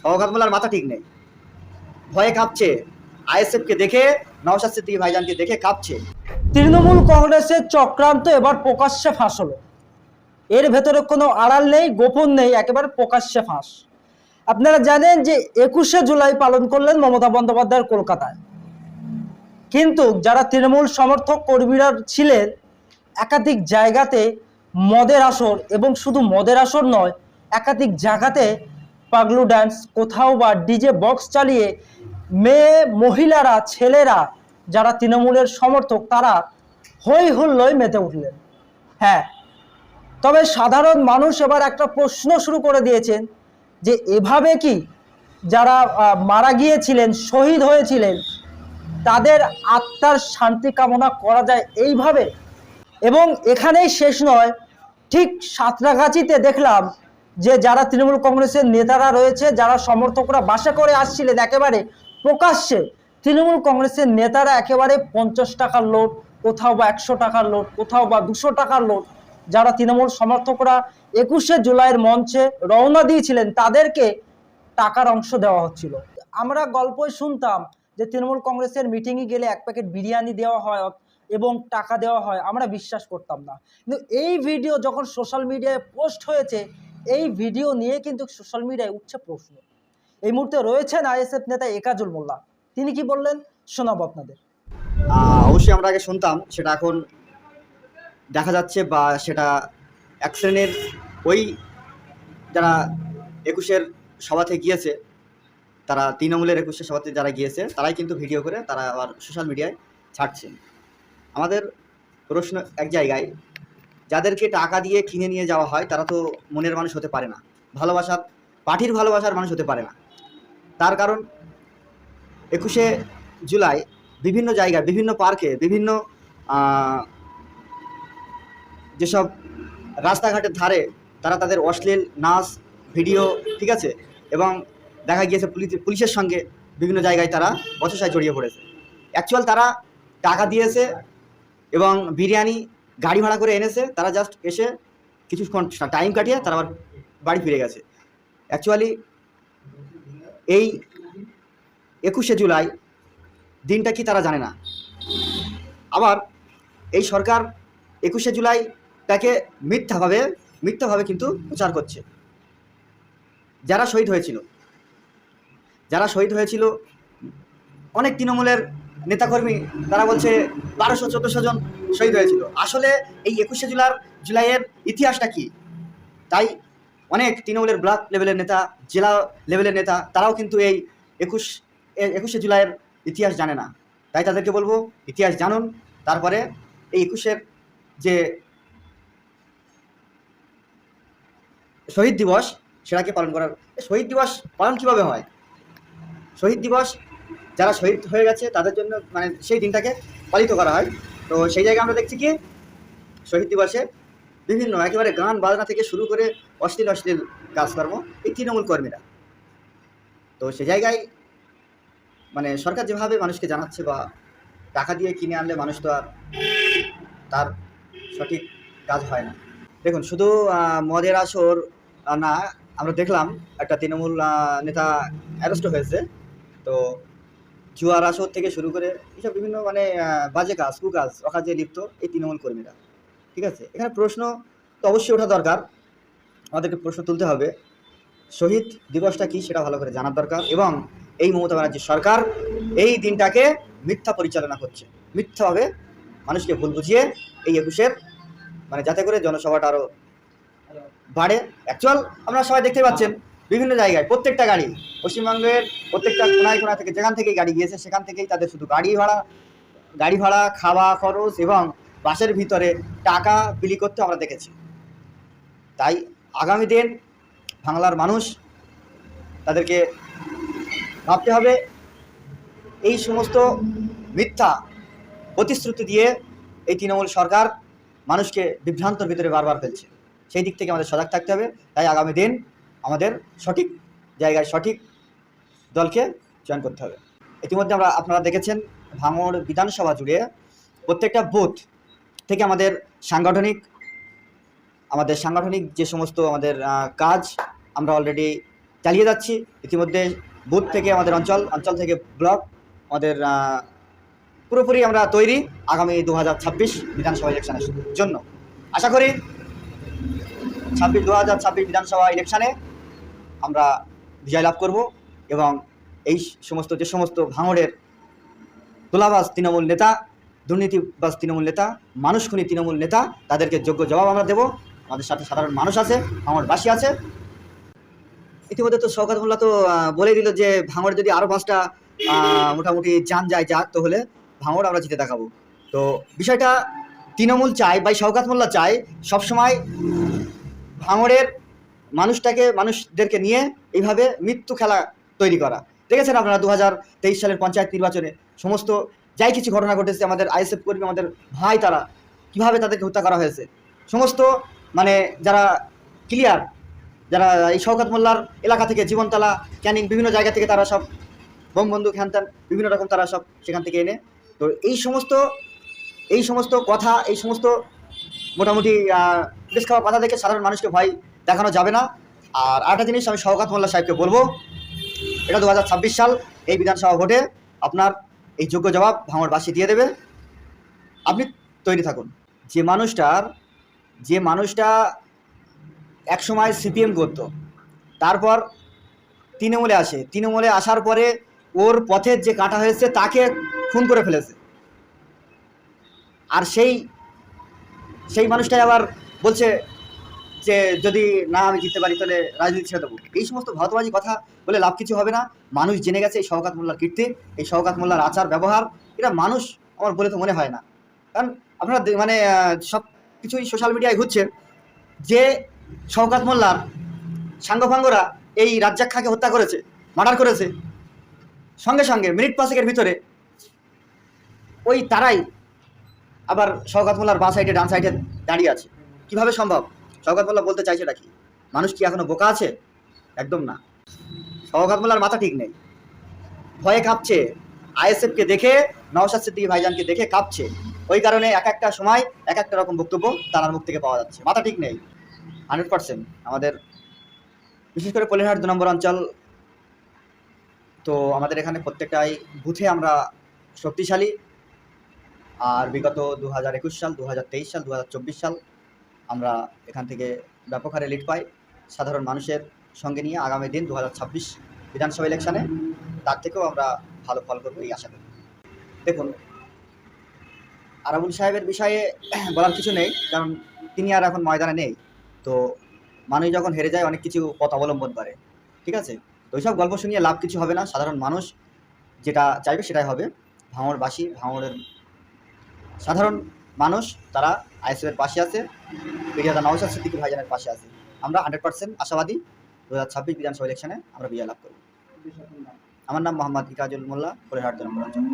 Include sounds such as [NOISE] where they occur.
শওকত মোল্লার মাথা ঠিক নেই। ভয়ে কাঁপছে। আইএসএফকে দেখে, নওশাদ সিদ্দিকী ভাইজানকে দেখে কাঁপছে। তৃণমূল কংগ্রেসের চক্রান্ত এবার প্রকাশ্যে ফাঁস হলো। এর ভেতরে কোনো আড়াল নেই, গোপন নেই, একেবারে প্রকাশ্যে ফাঁস। আপনারা জানেন যে একুশে জুলাই পালন করলেন মমতা বন্দ্যোপাধ্যায়ের কলকাতায়। কিন্তু যারা তৃণমূল সমর্থক কর্মীরা ছিলেন, একাধিক জায়গাতে মদের আসর এবং শুধু মদের আসর নয়, একাধিক জায়গাতে পাগলু ড্যান্স কোথাও বা ডিজে বক্স চালিয়ে মেয়ে, মহিলারা, ছেলেরা যারা তৃণমূলের সমর্থক, তারা হই হুল্লোয় মেতে উঠলেন। হ্যাঁ তবে সাধারণ মানুষ এবার একটা প্রশ্ন শুরু করে দিয়েছেন যে এভাবে কি যারা মারা গিয়েছিলেন, শহীদ হয়েছিলেন, তাদের আত্মার শান্তি কামনা করা যায় এইভাবে? এবং এখানেই শেষ নয়, ঠিক সাঁতরাগাছিতে দেখলাম যে যারা তৃণমূল কংগ্রেসের নেতারা রয়েছে, যারা সমর্থকরা বাসা করে আসছিলেন একেবারে প্রকাশ্যে, তৃণমূল কংগ্রেসের নেতারা একেবারে পঞ্চাশ টাকার লোট, কোথাও বা একশো টাকার লোট, কোথাও বা দুশো টাকার লোট, যারা তৃণমূল সমর্থকরা একুশে জুলাইয়ের মঞ্চে রওনা দিয়েছিলেন, তাদেরকে টাকার অংশ দেওয়া হচ্ছিল। আমরা গল্পই শুনতাম যে তৃণমূল কংগ্রেসের মিটিংয়ে গেলে এক প্যাকেট বিরিয়ানি দেওয়া হয় এবং টাকা দেওয়া হয়, আমরা বিশ্বাস করতাম না। কিন্তু এই ভিডিও যখন সোশ্যাল মিডিয়ায় পোস্ট হয়েছে এই ভিডিও নিয়ে কিন্তু সোশ্যাল মিডিয়ায় উঠছে প্রশ্ন। এই মুহূর্তে রয়েছেন আইএসএফ নেতা একাজুল মোল্লা। তিনি কি বললেন? শোনাবো আপনাদের। অবশ্যই আমরা আগে শুনতাম, সেটা এখন দেখা যাচ্ছে বা সেটা এক শ্রেণির ওই যারা একুশের সভাতে গিয়েছে, তারা তৃণমূলের একুশের সভাতে যারা গিয়েছে, তারাই কিন্তু ভিডিও করে তারা আবার সোশ্যাল মিডিয়ায় ছাড়ছে আমাদের প্রশ্ন এক জায়গায় যাদেরকে টাকা দিয়ে কিনে নিয়ে যাওয়া হয়, তারা তো মনের মানুষ হতে পারে না। ভালোবাসার পার্টির ভালোবাসার মানুষ হতে পারে না। তার কারণ, একুশে জুলাই বিভিন্ন জায়গায়, বিভিন্ন পার্কে, বিভিন্ন যেসব রাস্তাঘাটের ধারে তারা তাদের অশ্লীল নাচ, ভিডিও, ঠিক আছে? এবং দেখা গিয়েছে পুলিশ, পুলিশের সঙ্গে বিভিন্ন জায়গায় তারা বচসায় জড়িয়ে পড়েছে। অ্যাকচুয়াল তারা টাকা দিয়েছে এবং বিরিয়ানি গাড়ি ভাড়া করে এনেছে, তারা জাস্ট এসে কিছুক্ষণ টাইম কাটিয়ে তারা আবার বাড়ি ফিরে গেছে। অ্যাকচুয়ালি এই একুশে জুলাই দিনটা কি তারা জানে না। আবার এই সরকার একুশে জুলাইটাকে মিথ্যাভাবে মিথ্যাভাবে কিন্তু প্রচার করছে। যারা শহীদ হয়েছিল, যারা শহীদ হয়েছিল, অনেক তৃণমূলের নেতাকর্মী, তারা বলছে বারোশো, চোদ্দোশো জন শহীদ হয়েছিল। আসলে এই একুশে জুলাইয়ের জুলাইয়ের ইতিহাসটা কি? তাই অনেক তৃণমূলের ব্লক লেভেলের নেতা, জেলা লেভেলের নেতা, তারাও কিন্তু এই একুশ একুশে জুলাইয়ের ইতিহাস জানে না। তাই তাদেরকে বলব, ইতিহাস জানুন, তারপরে এই একুশের যে শহীদ দিবস, সেটাকে পালন করার, শহীদ দিবস পালন কীভাবে হয়? শহীদ দিবস যারা শহীদ হয়ে গেছে, তাদের জন্য মানে সেই দিনটাকে পালিত করা হয়। তো সেই জায়গায় আমরা দেখছি কি, শহীদ দিবসে বিভিন্ন একেবারে গান বাজনা থেকে শুরু করে অশ্লীল অশ্লীল কাজকর্ম এই তৃণমূল কর্মীরা। তো সে জায়গায় মানে সরকার যেভাবে মানুষকে জানাচ্ছে বা টাকা দিয়ে কিনে আনলে মানুষ তো আর তার সঠিক কাজ হয় না। দেখুন, শুধু মদের আসর না, আমরা দেখলাম একটা তৃণমূল নেতা অ্যারেস্ট হয়েছে। তো জুয়ার আসর থেকে শুরু করে এইসব বিভিন্ন মানে বাজে কাজ, কুকাজ, অকাজে লিপ্ত এই তৃণমূল কর্মীরা। ঠিক আছে? এখানে প্রশ্ন তো অবশ্যই ওঠা দরকার। আমাদেরকে প্রশ্ন তুলতে হবে, শহীদ দিবসটা কি সেটা ভালো করে জানার দরকার এবং এই মমতা ব্যানার্জির সরকার এই দিনটাকে মিথ্যা পরিচালনা করছে। মিথ্যাভাবে মানুষকে ভুল বুঝিয়ে এই একুশের মানে যাতে করে জনসভাটা আরও বাড়ে। অ্যাকচুয়াল আপনারা সবাই দেখতে পাচ্ছেন। বিভিন্ন জায়গায় প্রত্যেকটা গাড়ি পশ্চিমবঙ্গের প্রত্যেকটা কোনায় কোনা থেকে যেখান থেকেই গাড়ি গিয়েছে সেখান থেকেই তাদের শুধু গাড়ি ভাড়া গাড়ি ভাড়া, খাওয়া, খরচ এবং বাসের ভিতরে টাকা বিলি করতে আমরা দেখেছি। তাই আগামী দিন বাংলার মানুষ তাদেরকে ভাবতে হবে, এই সমস্ত মিথ্যা প্রতিশ্রুতি দিয়ে এই তৃণমূল সরকার মানুষকে বিভ্রান্তর ভিতরে বারবার ফেলছে। সেই দিক থেকে আমাদের সজাগ থাকতে হবে। তাই আগামী দিন আমাদের সঠিক জায়গায় সঠিক দলকে চয়ন করতে হবে। ইতিমধ্যে আমরা আপনারা দেখেছেন ভাঙড় বিধানসভা জুড়ে প্রত্যেকটা বুথ থেকে আমাদের সাংগঠনিক আমাদের সাংগঠনিক যে সমস্ত আমাদের কাজ আমরা অলরেডি চালিয়ে যাচ্ছি। ইতিমধ্যে বুথ থেকে আমাদের অঞ্চল অঞ্চল থেকে ব্লক আমাদের পুরোপুরি আমরা তৈরি আগামী দু হাজার ছাব্বিশ বিধানসভা ইলেকশনের জন্য। আশা করি ছাব্বিশ দু হাজার ছাব্বিশ বিধানসভা ইলেকশনে আমরা বিজয় লাভ করব এবং এই সমস্ত, যে সমস্ত ভাঙড়ের তোলাবাজ তৃণমূল নেতা, দুর্নীতিবাজ তৃণমূল নেতা, মানুষ খুনি তৃণমূল নেতা, তাদেরকে যোগ্য জবাব আমরা দেব। আমাদের সাথে সাধারণ মানুষ আছে, ভাঙড়বাসী আছে। ইতিমধ্যে তো শওকত মোল্লা তো বলে দিল যে ভাঙড় যদি আরও পাঁচটা মোটামুটি যান যায়, যাক তো হলে ভাঙড় আমরা জিতে দেখাবো। তো বিষয়টা তৃণমূল চায় বা শওকাত মোল্লা চায় সবসময় ভাঙড়ের মানুষটাকে, মানুষদেরকে নিয়ে এইভাবে মৃত্যু খেলা তৈরি করা। দেখেছেন আপনারা দু হাজার তেইশ সালের পঞ্চায়েত নির্বাচনে সমস্ত যাই কিছু ঘটনা ঘটেছে, আমাদের আইএসএফ কর্মী, আমাদের ভাই তারা কীভাবে তাদেরকে হত্যা করা হয়েছে। সমস্ত মানে যারা ক্লিয়ার যারা এই শওকত মোল্লার এলাকা থেকে জীবনতলা, ক্যানিং বিভিন্ন জায়গা থেকে তারা সব বোম বন্দুক হ্যান বিভিন্ন রকম তারা সব সেখান থেকে এনে। তো এই সমস্ত এই সমস্ত কথা, এই সমস্ত মোটামুটি বেশ খাওয়া কথা দেখে সাধারণ মানুষকে ভয় দেখানো যাবে না। আর আরেকটা জিনিস আমি শওকাত মোল্লা সাহেবকে বলব, এটা দু হাজার ছাব্বিশ সাল, এই বিধানসভা ভোটে আপনার এই যোগ্য জবাব ভাঙড়বাসী দিয়ে দেবে। আপনি তৈরি থাকুন। যে মানুষটার, যে মানুষটা একসময় সিপিএম করতো তারপর তৃণমূলে আসে, তৃণমূলে আসার পরে ওর পথের যে কাটা হয়েছে, তাকে খুন করে ফেলেছে। আর সেই সেই মানুষটাই আবার বলছে যে যদি না আমি জিততে পারি তাহলে রাজনীতি ছেড়ে দেবো। এই সমস্ত ভাতবাজি কথা বলে লাভ কিছু হবে না। মানুষ জেনে গেছে এই শওকাত মোল্লার কীর্তি, এই শওকাত মোল্লার আচার, ব্যবহার, এটা মানুষ আমার বলে তো মনে হয় না। কারণ আপনারা মানে সব কিছুই সোশ্যাল মিডিয়ায় ঘুরছে যে শওকাত মোল্লার সাঙ্গফাঙ্গরা এই রাজ্জাক খাঁকে হত্যা করেছে, মার্ডার করেছে। সঙ্গে সঙ্গে মিনিট পাঁচেকের ভিতরে ওই তারাই আবার শওকাত মোল্লার বাঁ সাইডে ডান সাইডে দাঁড়িয়ে আছে। কীভাবে সম্ভব? শওকাত মোল্লা বলতে চাইছে কি? মানুষ কি এখনও বোকা আছে? একদম না। শওকাত মোল্লার মাথা ঠিক নেই। ভয়ে কাঁপছে। আইএসএফকে দেখে, নওশাদ সিদ্দিকী ভাইজানকে দেখে কাঁপছে। ওই কারণে এক একটা সময়, এক একটা রকম বক্তব্য তার মুখ থেকে পাওয়া যাচ্ছে। মাথা ঠিক নেই। হান্ড্রেড পার্সেন্ট আমাদের, বিশেষ করে পলিহাট দু নম্বর অঞ্চল, তো আমাদের এখানে প্রত্যেকটাই বুথে আমরা শক্তিশালী। আর বিগত দু হাজার একুশ সাল দু হাজার তেইশ সাল দু হাজার চব্বিশ সাল আমরা এখান থেকে ব্যাপক হারে লিড পাই সাধারণ মানুষের সঙ্গে নিয়ে আগামী দিন দু হাজার ছাব্বিশ বিধানসভা ইলেকশানে তার থেকেও আমরা ভালো ফল করব এই আশা করি। দেখুন, আরাবুল সাহেবের বিষয়ে [CLEARS THROAT] বলার কিছু নেই, কারণ তিনি আর এখন ময়দানে নেই। তো মানুষ যখন হেরে যায়, অনেক কিছু পথ অবলম্বন করে। ঠিক আছে? তো ওইসব গল্প শুনিয়ে লাভ কিছু হবে না। সাধারণ মানুষ যেটা চাইবে সেটাই হবে। ভাঙড়বাসী, ভাঙড়ের সাধারণ মানুষ তারা আইএসএফের পাশে আছে বিরিয়াদা নওশাদ সিদ্দিকি ভাইজানের পাশে আছে। আমরা হান্ড্রেড পার্সেন্ট আশাবাদী দু হাজার ছাব্বিশ বিধানসভা ইলেকশনে আমরা বিজয় লাভ করব। আমার নাম মোহাম্মদ ইকাজুল মোল্লা নম্বর অঞ্চল।